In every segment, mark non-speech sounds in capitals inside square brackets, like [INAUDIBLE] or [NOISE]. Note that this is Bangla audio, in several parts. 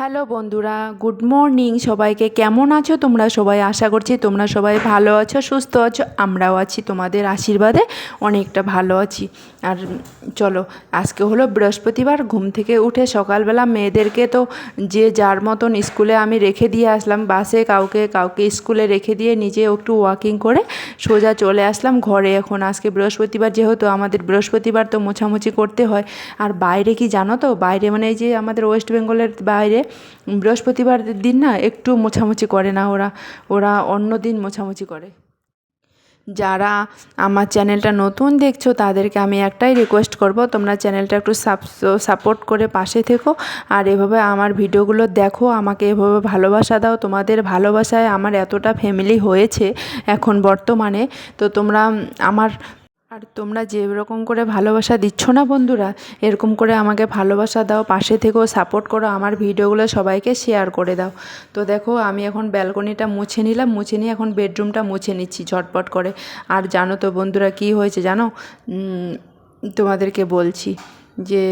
হ্যালো বন্ধুরা, গুড মর্নিং। সবাইকে কেমন আছো? তোমরা সবাই আশা করছি তোমরা সবাই ভালো আছো, সুস্থ আছো, আমরাও আছি তোমাদের আশীর্বাদে অনেকটা ভালো আছি। আর চলো, আজকে হলো বৃহস্পতিবার, ঘুম থেকে উঠে সকালবেলা মেয়েদেরকে তো যে যার মতন স্কুলে আমি রেখে দিয়ে আসলাম, বাসে কাউকে কাউকে স্কুলে রেখে দিয়ে নিজে একটু ওয়াকিং করে সোজা চলে আসলাম ঘরে। এখন আজকে বৃহস্পতিবার, যেহেতু আমাদের বৃহস্পতিবার তো মোছামুছি করতে হয়। আর বাইরে কি জানো তো? বাইরে মানে এই যে আমাদের ওয়েস্ট বেঙ্গলের বাইরে বৃহস্পতিবার দিন না একটু মোছামুছি করে না, ওরা ওরা অন্য দিন মোছামুছি করে। যারা আমার চ্যানেলটা নতুন দেখছ, তাদেরকে আমি একটাই রিকোয়েস্ট করব, তোমরা চ্যানেলটা একটু সাপোর্ট করে পাশে থেকো, আর এভাবে আমার ভিডিওগুলো দেখো, আমাকে এভাবে ভালোবাসা দাও। তোমাদের ভালোবাসায় আমার এতটা ফ্যামিলি হয়েছে এখন বর্তমানে, তো তোমরা আমার আর তোমরা যেরকম করে ভালোবাসা দিচ্ছ না বন্ধুরা, এরকম করে আমাকে ভালোবাসা দাও, পাশে থেকেও সাপোর্ট করো, আমার ভিডিওগুলো সবাইকে শেয়ার করে দাও। তো দেখো, আমি এখন ব্যালকনিটা মুছে নিলাম, মুছে নিয়ে এখন বেডরুমটা মুছে নিচ্ছি ঝটপট করে। আর জানো তো বন্ধুরা কি হয়েছে জানো? তোমাদেরকে বলছি যে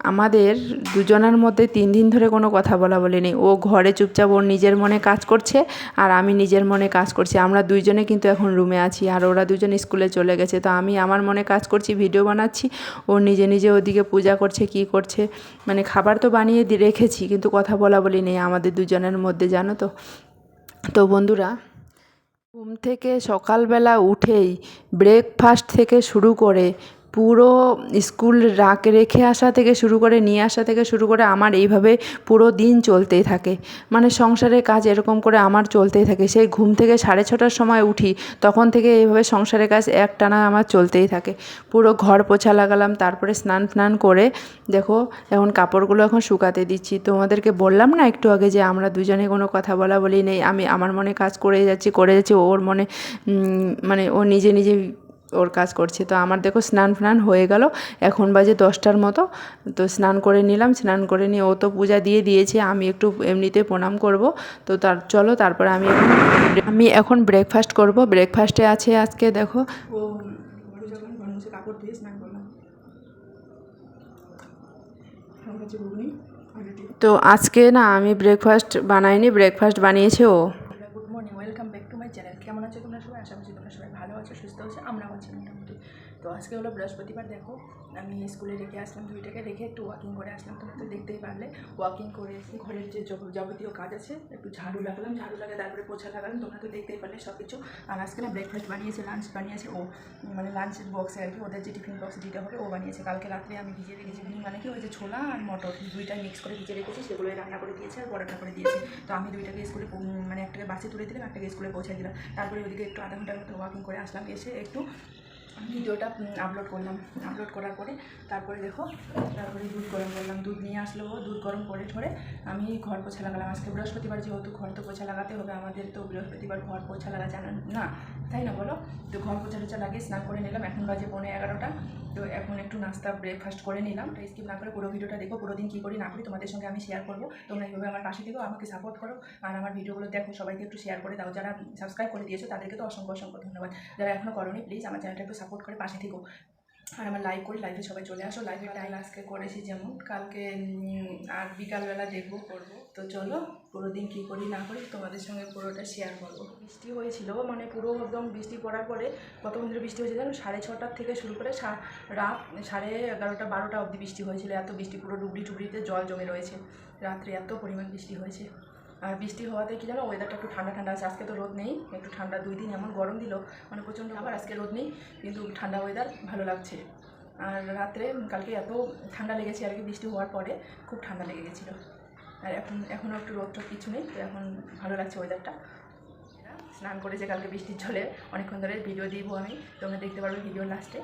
আমাদের দুজনের মধ্যে তিন দিন ধরে কোনো কথা বলা বলি নেই। ও ঘরে চুপচাপ, ওর নিজের মনে কাজ করছে আর আমি নিজের মনে কাজ করছি। আমরা দুইজনে কিন্তু এখন রুমে আছি আর ওরা দুজন স্কুলে চলে গেছে। তো আমি আমার মনে কাজ করছি ভিডিও বানাচ্ছি। ও নিজে নিজে ওদিকে পূজা করছে, কি করছে। মানে খাবার তো বানিয়ে রেখেছি কিন্তু কথা বলা বলি নেই আমাদের দুজনের মধ্যে, জানো তো। তো বন্ধুরা, ঘুম থেকে সকালবেলা উঠেই ব্রেকফাস্ট থেকে শুরু করে পুরো স্কুল রাখ রেখে আসা থেকে শুরু করে নিয়ে আসা থেকে শুরু করে আমার এইভাবে পুরো দিন চলতেই থাকে। মানে সংসারের কাজ এরকম করে আমার চলতেই থাকে। সেই ঘুম থেকে সাড়ে ছটার সময় উঠি, তখন থেকে এইভাবে সংসারের কাজ একটানা আমার চলতেই থাকে। পুরো ঘর পোছা লাগালাম, তারপরে স্নান ফ্নান করে দেখো এখন কাপড়গুলো এখন শুকাতে দিচ্ছি। তোমাদেরকে বললাম না একটু আগে যে আমরা দুজনে কোনো কথা বলা বলি নেই। আমি আমার মনে কাজ করে যাচ্ছি করে যাচ্ছি, ওর মনে মানে ও নিজে নিজে ওর কাজ করছে। তো আমার দেখো স্নান ফ্নান হয়ে গেল এখন বাজে দশটার মতো। তো স্নান করে নিলাম স্নান করে নিয়ে ও তো পূজা দিয়ে দিয়েছে আমি একটু এমনিতে প্রণাম করব। তো তার চলো তারপরে আমি এখন আমি এখন ব্রেকফাস্ট করব। ব্রেকফাস্টে আছে আজকে দেখো। ও কাপড় দিয়ে স্নান করলাম তো আজকে না আমি ব্রেকফাস্ট বানাইনি ব্রেকফাস্ট বানিয়েছে ও good morning welcome back to my channel কেমন আছো তোমরা সবাই আশা করছি তোমরা সবাই ভালো আছো সুস্থ আছো আমরাও আছি মোটামুটি তো আজকে হলো বৃহস্পতিবার, দেখো। আমি স্কুলে রেখে আসলাম, দুইটাকে রেখে একটু ওয়াকিং করে আসলাম, তোমরা তো দেখতেই পারলে। ওয়াকিং করে এসে ঘরের যে যাবতীয় কাজ আছে, একটু ঝাড়ু লাগালাম, ঝাড়ু লাগিয়ে তারপরে পোছা লাগালাম, তোমরা তো দেখতেই পারলে সব কিছু আর আজকে না ব্রেকফাস্ট বানিয়েছে লাঞ্চ বানিয়েছে, ও মানে লাঞ্চের বক্সে আর কি, ওদের যে টিফিন বক্সে দিতে হবে, ও বানিয়েছে। কালকে রাত্রে আমি ভিজিয়ে রেখেছি মানে কি ওই যে ছোলা আর মটর। দুইটা মিক্স করে ভিজিয়ে রেখেছি, সেগুলোই রান্না করে দিয়েছে আর পরোটা করে দিয়েছে। তো আমি দুইটাকে স্কুলে মানে একটাকে বাসে তুলে দিলাম, একটাকে স্কুলে পৌঁছে দিলাম। তারপরে ওদিকে একটু আধা ঘণ্টার মতো ওয়াকিং করে আসলাম, এসে একটু ভিডিওটা আপলোড করলাম। আপলোড করার পরে তারপরে দেখো, তারপরে দুধ গরম করলাম। দুধ নিয়ে আসলো দুধ গরম করে ঠরে আমি ঘর পোছা লাগালাম আজকে বৃহস্পতিবার যেহেতু ঘর তো পোছা লাগাতে হবে, আমাদের তো বৃহস্পতিবার ঘর পোছা লাগা জানেন না। তাই না বলো? তো ঘর পোছা টোছা লাগিয়ে স্নান করে নিলাম। এখন বাজে পৌনে এগারোটা। তো এখন একটু নাস্তা ব্রেকফাস্ট করে নিলাম। তো স্কিপ না করে পুরো ভিডিওটা দেখো, পুরো দিন কী করি না করি তোমাদের সঙ্গে আমি শেয়ার করব। তোমরা এইভাবে আমার পাশে থেকো, আমাকে সাপোর্ট করো। আর আমার ভিডিওগুলো দেখো, সবাইকে একটু শেয়ার করে দাও। যারা সাবস্ক্রাইব করে দিয়েছ, তাদেরকে তো অসংখ্য অসংখ্য ধন্যবাদ। যারা এখনও করোনি প্লিজ আমার চ্যানেলটা একটু সাপোর্ট করে পাশে থেকো। আর আমার লাইভ করি লাইভে সবাই চলে আসো। লাইভে টাইম আজকে করেছি যেমন, কালকে আর বিকালবেলা দেখব, করব। তো চলো, পুরো দিন কী করি, না করি, তোমাদের সঙ্গে পুরোটা শেয়ার করব। বৃষ্টি হয়েছিল মানে পুরো একদম বৃষ্টি পড়ার পরে কতক্ষণ ধরে বৃষ্টি হয়েছে জানো সাড়ে ছটার থেকে শুরু করে রাত, সাড়ে এগারোটা, বারোটা অবধি বৃষ্টি হয়েছিল। এত বৃষ্টি, পুরো ডুবরি টুবরিতে জল জমে রয়েছে। রাত্রে এত পরিমাণ বৃষ্টি হয়েছে। আর বৃষ্টি হওয়াতে কি জানো ওয়েদারটা একটু ঠান্ডা ঠান্ডা আছে। আজকে তো রোদ নেই, একটু ঠান্ডা দুই দিন এমন গরম দিল মানে প্রচণ্ড আবার আজকে রোদ নেই, কিন্তু ঠান্ডা ওয়েদার ভালো লাগছে। আর রাত্রে কালকে এত ঠান্ডা লেগেছে আর কি, বৃষ্টি হওয়ার পরে খুব ঠান্ডা লেগে গেছিল। আর এখন, এখনও একটু রোদ টোদ কিছু নেই, তো এখন ভালো লাগছে ওয়েদারটা স্নান করেছে কালকে বৃষ্টির জলে, অনেকক্ষণ ধরে ভিডিও দিব আমি, তোমরা দেখতে পারবে ভিডিও লাস্টে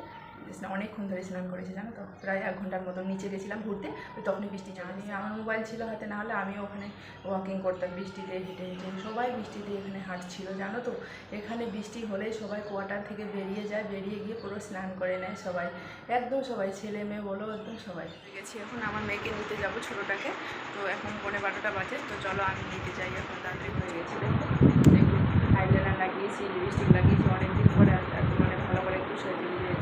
অনেকক্ষণ ধরে স্নান করেছি জানো তো প্রায় এক ঘণ্টার মতো নিচে গেছিলাম ঘুরতে তখনই বৃষ্টি জানি আমার মোবাইল ছিল হাতে না হলে আমিও ওখানে ওয়াকিং করতাম বৃষ্টিতে হেঁটে হেঁটে সবাই বৃষ্টিতে এখানে হাঁটছিল জানো তো এখানে বৃষ্টি হলে সবাই কোয়ার্টার থেকে বেরিয়ে যায় বেরিয়ে গিয়ে পুরো স্নান করে নেয় সবাই একদম সবাই ছেলে মেয়ে বলো একদম সবাই গেছি এখন আমার মেয়েকে নিতে যাব ছোটোটাকে তো এখন পনেরো বারোটা বাজে তো চলো আমি নিতে যাই এখন তাড়াতাড়ি হয়ে গেছে দেখো আইলাইনার লাগিয়েছি লিপস্টিক লাগিয়েছি একটু মানে সেদিনে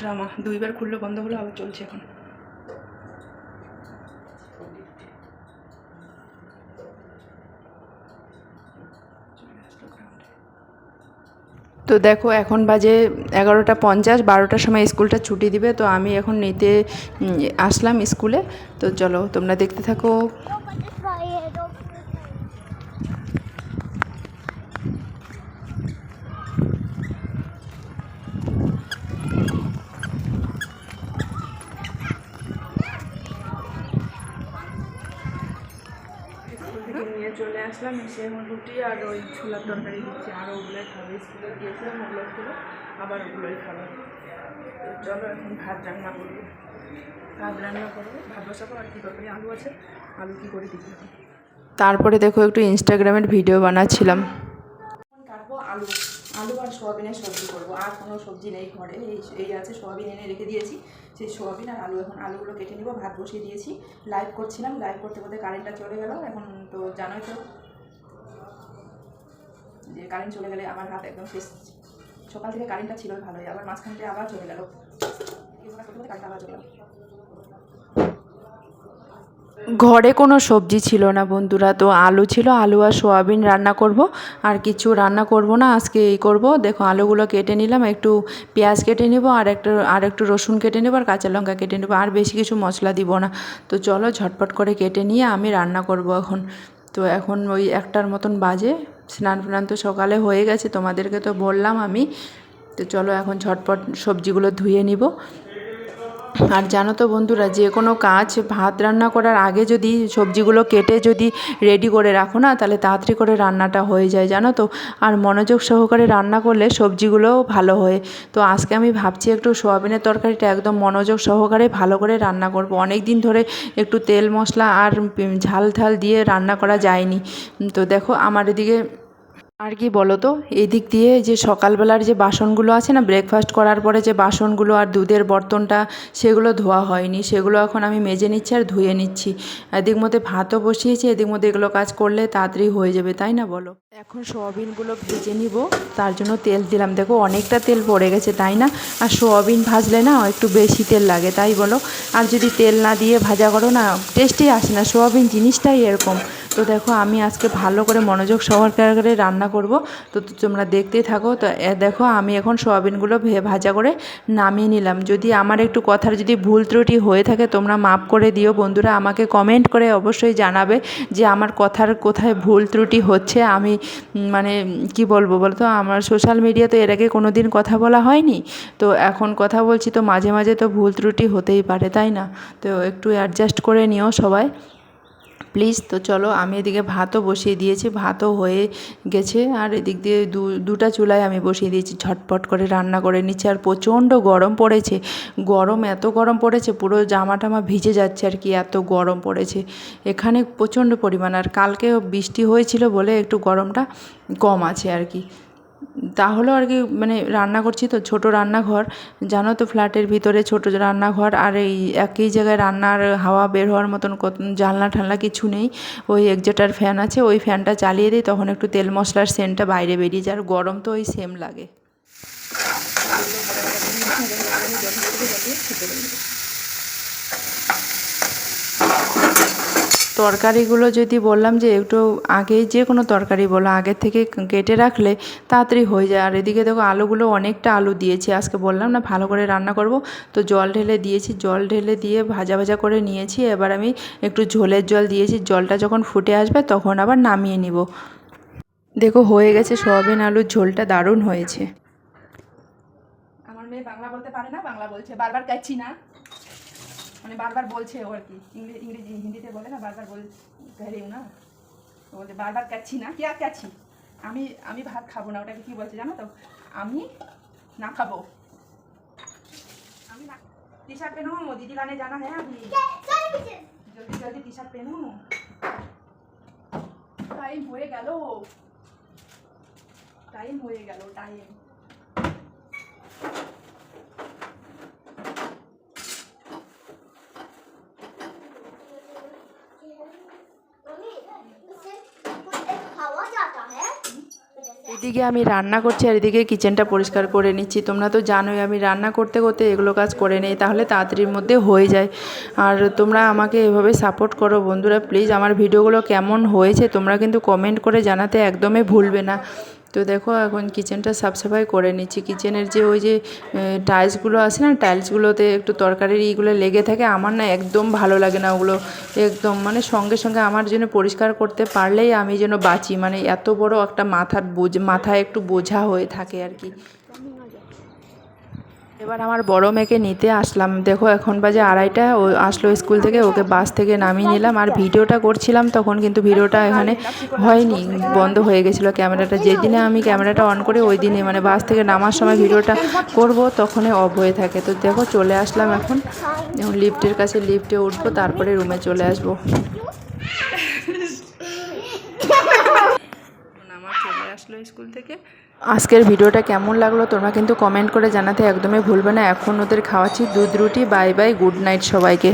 ড্রামা দুইবার খুললো বন্ধ হলো আবার চলছে এখন। তো দেখো এখন বাজে এগারোটা পঞ্চাশ বারোটার সময় স্কুলটা ছুটি দিবে তো আমি এখন নিতে আসলাম স্কুলে। তো চলো তোমরা দেখতে থাকো। আসলাম এসে এখন রুটি আর ওই ছোলার তরকারি দিচ্ছি। আর ওগুলোই খাবে। স্কুলে গিয়েছিলাম ওগুলো ছিল আবার ওগুলোই খাবে। তো চলো এখন ভাত রান্না করব। ভাত রান্না করব ভাত বসাবো আর কী তরকারি আলু আছে আলু কী করে দিতে হবে? তারপরে দেখো একটু ইনস্টাগ্রামের ভিডিও বানাচ্ছিলাম। কাটবো আলু। আলু আর সোয়াবিনের সবজি করব। আর কোনো সবজি নেই ঘরে। এই এই আছে সোয়াবিন এনে রেখে দিয়েছি। সেই সোয়াবিন আর আলু এখন আলুগুলো কেটে নিব ভাত বসিয়ে দিয়েছি। লাইভ করছিলাম। লাইভ করতে করতে কারেন্টটা চলে গেল। এখন তো জানোই তো যে কারেন্ট চলে গেলে আমার হাত একদম শেষ। সকাল থেকে কারেন্টটা ছিল ভালোই, আবার কারেন্ট আবার চলে গেল। ঘরে কোনো সবজি ছিল না বন্ধুরা, তো আলু ছিল, আলু আর সোয়াবিন রান্না করব। আর কিছু রান্না করব না, আজকে এই করব। দেখো, আলুগুলো কেটে নিলাম, একটু পেঁয়াজ কেটে নেব, আর একটু আর একটু রসুন কেটে নেব, আর কাঁচা লঙ্কা কেটে নেব, আর বেশি কিছু মশলা দিব না। তো চলো, ঝটপট করে কেটে নিয়ে আমি রান্না করব এখন। তো এখন ওই একটার মতন বাজে। স্নান ফ্নান তো সকালে হয়ে গেছে, তোমাদেরকে তো বললাম আমি। তো চলো এখন ঝটপট সবজিগুলো ধুয়ে নিব। আর জানো তো বন্ধুরা, যে কোনো কাজ ভাত রান্না করার আগে যদি সবজিগুলো কেটে যদি রেডি করে রাখো না, তাহলে তাড়াতাড়ি করে রান্নাটা হয়ে যায়, জানো তো? আর মনোযোগ সহকারে রান্না করলে সবজিগুলোও ভালো হয়। তো আজকে আমি ভাবছি একটু সোয়াবিনের তরকারিটা একদম মনোযোগ সহকারে ভালো করে রান্না করব। অনেক দিন ধরে একটু তেল মশলা আর ঝাল ঝাল দিয়ে রান্না করা যায়নি। তো দেখো, আমার এদিকে আর কি বলো তো? এদিক দিয়ে যে সকালবেলার যে বাসনগুলো আছে না ব্রেকফাস্ট করার পরে যে বাসনগুলো আর দুধের বর্তনটা, সেগুলো ধোয়া হয়নি। সেগুলো এখন আমি মেজে নিচ্ছি আর ধুয়ে নিচ্ছি। এদিক মধ্যে ভাতও বসিয়েছি, এদিক মধ্যে এগুলো কাজ করলে তাড়াতাড়ি হয়ে যাবে, তাই না বলো? এখন সোয়াবিনগুলো ভেজে নিব, তার জন্য তেল দিলাম। দেখো, অনেকটা তেল পড়ে গেছে, তাই না? আর সোয়াবিন ভাজলে না একটু বেশি তেল লাগে, তাই বলো? আর যদি তেল না দিয়ে ভাজা করো না, টেস্টই আসে না। সোয়াবিন জিনিসটাই এরকম। তো দেখো, আমি আজকে ভালো করে মনোযোগ সহকারে রান্না করব। তো তো তোমরা দেখতেই থাকো। তো দেখো, আমি এখন সোয়াবিনগুলো ভে, ভাজা করে নামিয়ে নিলাম। যদি আমার একটু কথার যদি ভুল ত্রুটি হয়ে থাকে, তোমরা মাপ করে দিও। বন্ধুরা, আমাকে কমেন্ট করে অবশ্যই জানাবে যে আমার কথার কোথায় ভুল ত্রুটি হচ্ছে। আমি মানে কি বলব বলো তো আমার সোশ্যাল মিডিয়াতে এর আগে কোনো দিন কথা বলা হয়নি। তো এখন কথা বলছি, তো মাঝে মাঝে তো ভুল ত্রুটি হতেই পারে, তাই না? তো একটু অ্যাডজাস্ট করে নিও সবাই। প্লিজ তো চলো, আমি এদিকে ভাতও বসিয়ে দিয়েছি, ভাতও হয়ে গেছে। আর এদিক দিয়ে দু, দুটা চুলায় আমি বসিয়ে দিয়েছি, ঝটপট করে রান্না করে নিচ্ছি। আর প্রচণ্ড গরম পড়েছে, গরম এত গরম পড়েছে, পুরো জামা টামা ভিজে যাচ্ছে আর কি, এত গরম পড়েছে। এখানে প্রচণ্ড পরিমাণ, আর কালকে বৃষ্টি হয়েছিল বলে একটু গরমটা কম আছে আর কি। তাহলেও আর কি মানে রান্না করছি তো, ছোট রান্নাঘর। জানো তো ফ্ল্যাটের ভিতরে ছোট রান্নাঘর, আর এই একই জায়গায় রান্নার হাওয়া বের হওয়ার মতন কত জানলা ঠান্লা কিছু নেই। ওই একজোটার ফ্যান আছে, ওই ফ্যানটা চালিয়ে দিই, তখন একটু তেল মশলার সেন্টটা বাইরে বেরিয়ে যায়, আর গরম তো ওই সেম লাগে। তরকারিগুলো যদি বললাম যে একটু আগেই যে কোনো তরকারি বলো আগের থেকে কেটে রাখলে তাড়াতাড়ি হয়ে যায়। আর এদিকে দেখো আলুগুলো অনেকটা আলু দিয়েছি। আজকে বললাম না, ভালো করে রান্না করব। তো জল ঢেলে দিয়েছি। জল ঢেলে দিয়ে ভাজা ভাজা করে নিয়েছি। এবার আমি একটু ঝোলের জল দিয়েছি। জলটা যখন ফুটে আসবে তখন আবার নামিয়ে নিব। দেখো হয়ে গেছে সয়াবিন আলুর ঝোলটা দারুণ হয়েছে। আমার মেয়ে বাংলা বলতে পারে না, বাংলা বলছে। বারবার কাচ্ছি না। মানে বারবার বলছে ও আর কি ইংরেজি ইংরেজি হিন্দিতে বলে না বারবার বল কহেও না তো বলছে বারবার কাচ্ছি না क्या কাচ্ছি আমি আমি ভাত খাবো না ওটাকে কি বলছে জানো তো আমি না খাবো আমি না टी शर्ट पहनो दीदी लाने जाना है अभी जल्दी जल्दी टी शर्ट पहनो টাইম হয়ে গেল টাইম হয়ে গেল টাইম এদিকে আমি রান্না করছি আর এদিকে কিচেনটা পরিষ্কার করে নিচ্ছি। তোমরা তো জানোই আমি রান্না করতে করতে এগুলো কাজ করে নেই, তাহলে তাড়াতাড়ির মধ্যে হয়ে যায়। আর তোমরা আমাকে এভাবে সাপোর্ট করো বন্ধুরা প্লিজ আমার ভিডিওগুলো কেমন হয়েছে তোমরা কিন্তু কমেন্ট করে জানাতে একদমই ভুলবে না। তো দেখো, এখন কিচেনটা সাফসাফাই করে নিচ্ছি। কিচেনের যে ওই যে টাইলসগুলো আছে না টাইলসগুলোতে একটু তরকারির ইগুলো লেগে থাকে, আমার না একদম ভালো লাগে না ওগুলো। একদম মানে সঙ্গে সঙ্গে আমার জন্য পরিষ্কার করতে পারলেই আমি যেন বাঁচি। মানে এত বড় একটা মাথার বোঝ, মাথায় একটু বোঝা হয়ে থাকে আর কি। এবার আমার বড় মেয়েকে নিতে আসলাম। দেখো এখন বাজে আড়াইটা ও আসলো স্কুল থেকে ওকে বাস থেকে নামিয়ে নিলাম। আর ভিডিওটা করছিলাম তখন কিন্তু ভিডিওটা এখানে হয়নি বন্ধ হয়ে গেছিল ক্যামেরাটা। যেদিনে আমি ক্যামেরাটা অন করি ওই দিনে মানে বাস থেকে নামার সময় ভিডিওটা করব তখনই অফ হয়ে থাকে। তো দেখো চলে আসলাম এখন। এখন লিফটের কাছে লিফটে উঠবো তারপরে রুমে চলে আসব। [LAUGHS] আমার চলে আসলো স্কুল থেকে। আজকের ভিডিওটা কেমন লাগল তোমরা কিন্তু কমেন্ট করে জানাতে একদমই ভুলবে না। এখন ওদের খাওয়াচ্ছি দুধ রুটি। বাই বাই গুড নাইট সবাইকে।